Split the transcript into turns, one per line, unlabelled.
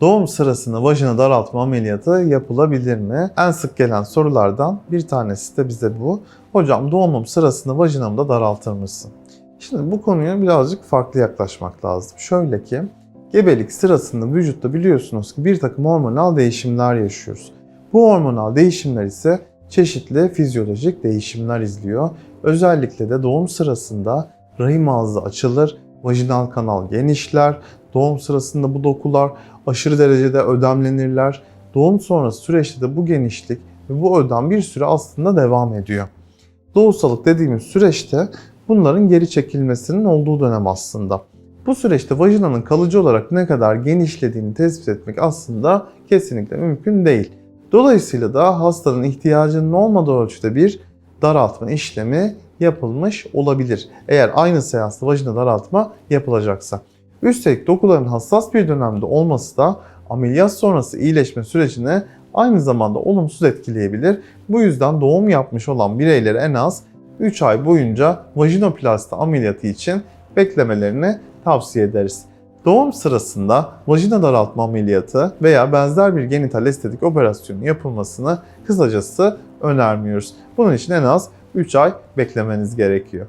Doğum sırasında vajina daraltma ameliyatı yapılabilir mi? En sık gelen sorulardan bir tanesi de bize bu. Hocam doğumum sırasında vajinamı da daraltır mısın? Şimdi bu konuya birazcık farklı yaklaşmak lazım. Şöyle ki, gebelik sırasında vücutta biliyorsunuz ki bir takım hormonal değişimler yaşıyoruz. Bu hormonal değişimler ise çeşitli fizyolojik değişimler izliyor. Özellikle de doğum sırasında rahim ağzı açılır, vajinal kanal genişler, doğum sırasında bu dokular aşırı derecede ödemlenirler. Doğum sonrası süreçte de bu genişlik ve bu ödem bir süre aslında devam ediyor. Doğusalık dediğimiz süreçte bunların geri çekilmesinin olduğu dönem aslında. Bu süreçte vajinanın kalıcı olarak ne kadar genişlediğini tespit etmek aslında kesinlikle mümkün değil. Dolayısıyla da hastanın ihtiyacının olmadığı ölçüde bir daraltma işlemi yapılmış olabilir. Eğer aynı seansta vajina daraltma yapılacaksa. Üstelik dokuların hassas bir dönemde olması da ameliyat sonrası iyileşme sürecini aynı zamanda olumsuz etkileyebilir. Bu yüzden doğum yapmış olan bireylere en az 3 ay boyunca vajinoplasti ameliyatı için beklemelerini tavsiye ederiz. Doğum sırasında vajina daraltma ameliyatı veya benzer bir genital estetik operasyonu yapılmasını kısacası önermiyoruz. Bunun için en az 3 ay beklemeniz gerekiyor.